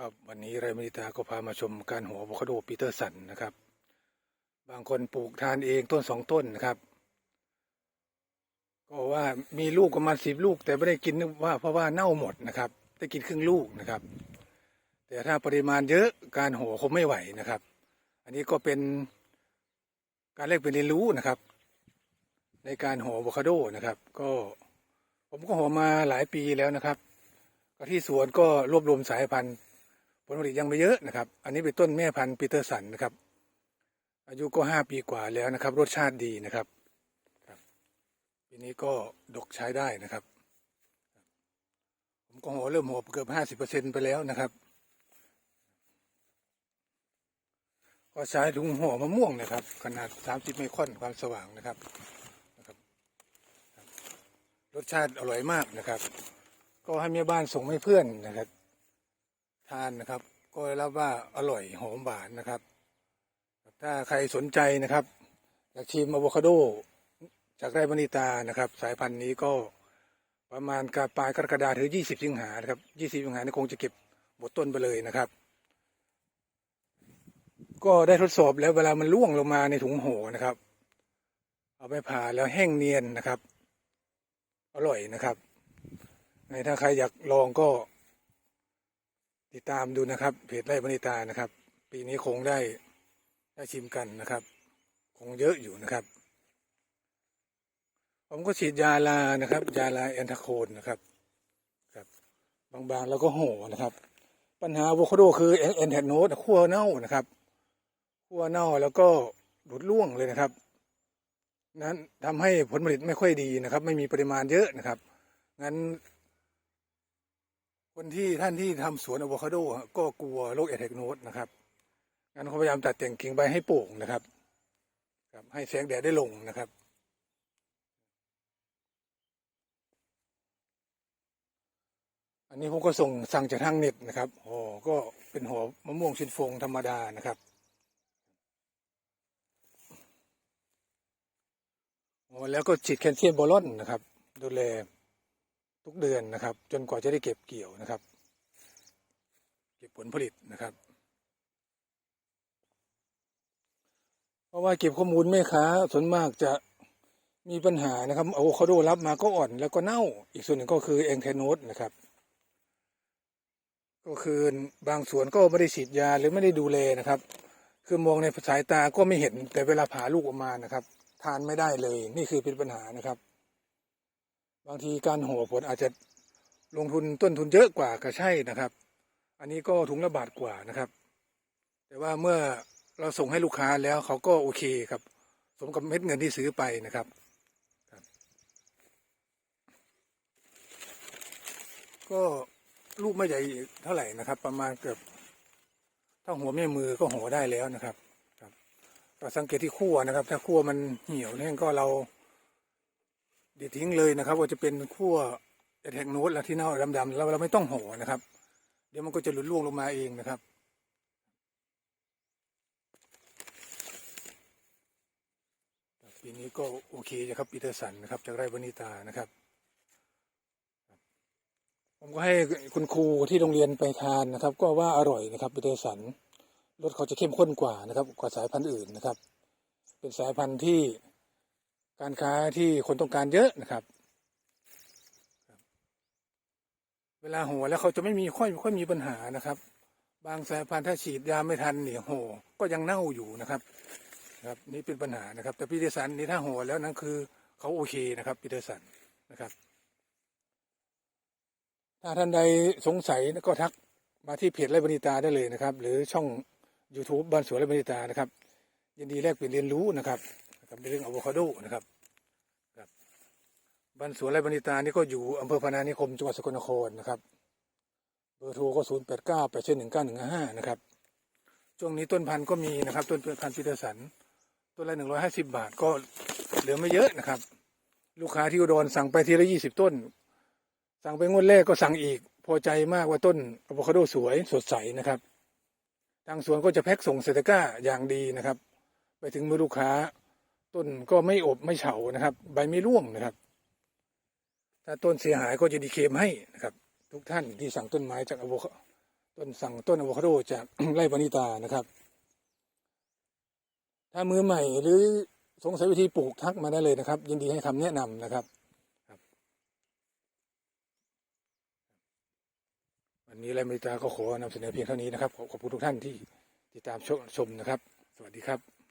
ครับวันนี้ไรมิตาก็พามาชมการหัวอะโวคาโดปีเตอร์สันนะครับ บางคนปลูกทานเองต้นสองต้นนะครับ ก็ว่ามีลูกประมาณสิบลูก แต่ไม่ได้กินว่าเพราะว่าเน่าหมดนะครับได้กินครึ่งลูกนะครับ แต่ถ้าปริมาณเยอะการหัวคงไม่ไหวนะครับ อันนี้ก็เป็นการแลกเปลี่ยนเรียนรู้นะครับ ในการหัวอะโวคาโดนะครับ ก็ผมก็หัวมาหลายปีแล้วนะครับ ก็ที่สวนก็รวบรวมสายพันธุ์ ผลผลิตยังไม่เยอะนะครับ อันนี้เป็นต้นแม่พันธุ์ปีเตอร์สันนะครับ อายุก็ห้าปีกว่าแล้วนะครับ รสชาติดีนะครับครับปีนี้ก็ดกใช้ได้นะครับ ผมก็หัวเริ่มหัวเกือบห้าสิบเปอร์เซ็นไปแล้วนะครับ ก็ใช้ถุงห่อมะม่วงนะครับ ขนาดสามสิบไมครอนความสว่างนะครับนะครับครับรสชาติอร่อยมากนะครับ ก็ให้แม่บ้านส่งให้เพื่อนนะครับ ทานนะครับ ก็รับว่าอร่อยหอมหวานนะครับ ถ้าใครสนใจนะครับอยากชิมอะโวคาโด จากไร่มณีตานะครับ สายพันธุ์นี้ก็ประมาณกาปลายกรกฎาถึง20สิงหานะครับ20สิงหานี่คงจะเก็บหมดต้นไปเลยนะครับ ก็ได้ทดสอบแล้วเวลามันล่วงลงมาในถุงโหนะครับ เอาไปผ่าแล้วแห้งเนียนนะครับ อร่อยนะครับในถ้าใครอยากลองก็ ติดตามดูนะครับเพจไร่บริตานะครับ ปีนี้คงได้ได้ชิมกันนะครับ คงเยอะอยู่นะครับ ผมก็ฉีดยาลานะครับ ยาลาแอนทาโคนนะครับครับ บางๆแล้วก็ห่อนะครับ ปัญหาอะโวคาโดคือแอนแทนโนดขั้วเน่านะครับขั้วเน่าแล้วก็หลุดร่วงเลยนะครับ นั้นทำให้ผลผลิตไม่ค่อยดีนะครับ ไม่มีปริมาณเยอะนะครับงั้น คนที่ท่านที่ทำสวนอะโวคาโดก็กลัวโรคแอทแทกโนดนะครับงั้นเขาพยายามตัดแต่งกิ่งใบให้โปร่งนะครับครับให้แสงแดดได้ลงนะครับอันนี้ผมก็ส่งสั่งจากทางเน็ตนะครับห่อก็เป็นห่อมะม่วงชินฟงธรรมดานะครับอ๋อแล้วก็ฉีดแคลเซียมโบรอนนะครับ ดูแล ทุกเดือนนะครับ จนกว่าจะได้เก็บเกี่ยวนะครับ เก็บผลผลิตนะครับ เพราะว่าเก็บข้อมูลแม่ค้าส่วนมากจะมีปัญหานะครับอะโวคาโดรับมาก็อ่อนแล้วก็เน่า อีกส่วนหนึ่งก็คือแองเทโนดนะครับ ก็คือบางสวนก็ไม่ได้ฉีดยาหรือไม่ได้ดูแลนะครับ คือมองในสายตาก็ไม่เห็นแต่เวลาผ่าลูกออกมานะครับ ทานไม่ได้เลย นี่คือเป็นปัญหานะครับ บางทีการห่อผลอาจจะลงทุนต้นทุนเยอะกว่าก็ใช่นะครับ อันนี้ก็ถุงละบาทกว่านะครับ แต่ว่าเมื่อเราส่งให้ลูกค้าแล้วเขาก็โอเคครับ สมกับเม็ดเงินที่ซื้อไปนะครับก็ลูกไม่ใหญ่เท่าไหร่นะครับ ประมาณเกือบถ้าหัวแม่มือก็หัวได้แล้วนะครับครับสังเกตที่ขั้วนะครับ ถ้าขั้วมันเหี่ยวเนี่ยก็เรา เดี๋ยวทิ้งเลยนะครับ ว่าจะเป็นขั้วแอทแทกโนดแล้วที่เน่าดำๆแล้วเราไม่ต้องห่อนะครับ เดี๋ยวมันก็จะหลุดร่วงลงมาเองนะครับปีนี้ก็โอเคนะครับปีเตอร์สันนะครับ จากไร่วานิตานะครับ ผมก็ให้คุณครูที่โรงเรียนไปทานนะครับ ก็ว่าอร่อยนะครับปีเตอร์สันรสเขาจะเข้มข้นกว่านะครับ กว่าสายพันธุ์อื่นนะครับ เป็นสายพันธุ์ที่ การค้าที่คนต้องการเยอะนะครับ เวลาหัวแล้วเขาจะไม่มีค่อยค่อยมีปัญหานะครับ บางสายพันธุ์ถ้าฉีดยาไม่ทันเนี่ยโหก็ยังเน่าอยู่นะครับครับนี่เป็นปัญหานะครับ แต่ปีเตอร์สันนี่ถ้าหัวแล้วนั่นคือเขาโอเคนะครับปีเตอร์สันนะครับ ถ้าท่านใดสงสัยก็ทักมาที่เพจไร่บริตาได้เลยนะครับ หรือช่อง YouTube บ้านสวนไร่บริตานะครับ ยินดีแลกเปลี่ยนเรียนรู้นะครับกับเรื่องอะโวคาโดนะครับ บ้านสวนไรบรรณิตานี่ก็อยู่อำเภอพนานิคมจังหวัดสกลนครนะครับ เบอร์โทรก็ศูนย์แปดเก้าแปดเจ็ดหนึ่งเก้าหนึ่งห้านะครับ ช่วงนี้ต้นพันธุ์ก็มีนะครับ ต้นพันธุ์ปีเตอร์สันต้นละหนึ่งร้อยห้าสิบบาทก็เหลือไม่เยอะนะครับ ลูกค้าที่อุดรสั่งไปทีละยี่สิบต้น สั่งไปงวดแรกก็สั่งอีก พอใจมากว่าต้นอะโวคาโดสวยสดใสนะครับ ทางสวนก็จะแพ็คส่งเซตก้าอย่างดีนะครับ ไปถึงมือลูกค้า ต้นก็ไม่อบไม่เฉานะครับ ใบไม่ร่วงนะครับ ถ้าต้นเสียหายก็จะดีเคมให้นะครับ ทุกท่านที่สั่งต้นไม้จากอโวคาต้นสั่งต้นอะโวคาโดจากไร่วานิตานะครับ ถ้ามือใหม่หรือสงสัยวิธีปลูกทักมาได้เลยนะครับ ยินดีให้คำแนะนำนะครับวันนี้ไร่วานิตาก็ขอนำเสนอเพียงเท่านี้นะครับขอบคุณทุกท่านที่ติดตามชมชมนะครับ สวัสดีครับ